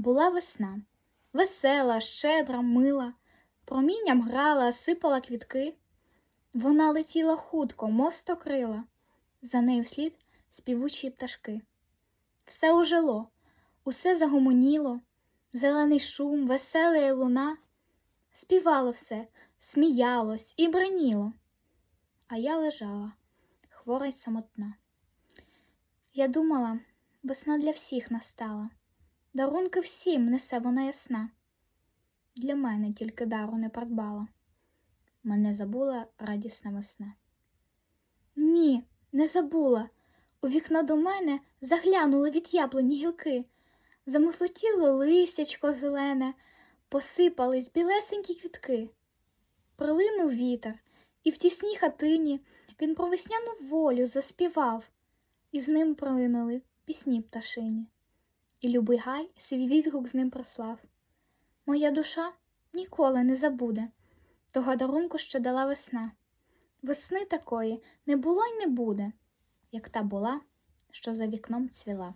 Була весна, весела, щедра, мила, промінням грала, сипала квітки. Вона летіла хутко, мосто крила, за нею вслід співучі пташки. Все ожило, усе загомоніло, зелений шум, веселая луна. Співало все, сміялось і браніло. А я лежала, хвора й самотна. Я думала, весна для всіх настала. Дарунки всім несе вона ясна. Для мене тільки дару не придбала. Мене забула радісна весна. Ні, не забула. У вікно до мене заглянули від яблуні гілки. Замихлотіло листячко зелене, посипались білесенькі квітки. Пролинув вітер, і в тісній хатині він про весняну волю заспівав, і з ним пролинули пісні пташині. І любий гай свій відгук з ним прослав. Моя душа ніколи не забуде того дарунку, що дала весна. Весни такої не було й не буде, як та була, що за вікном цвіла.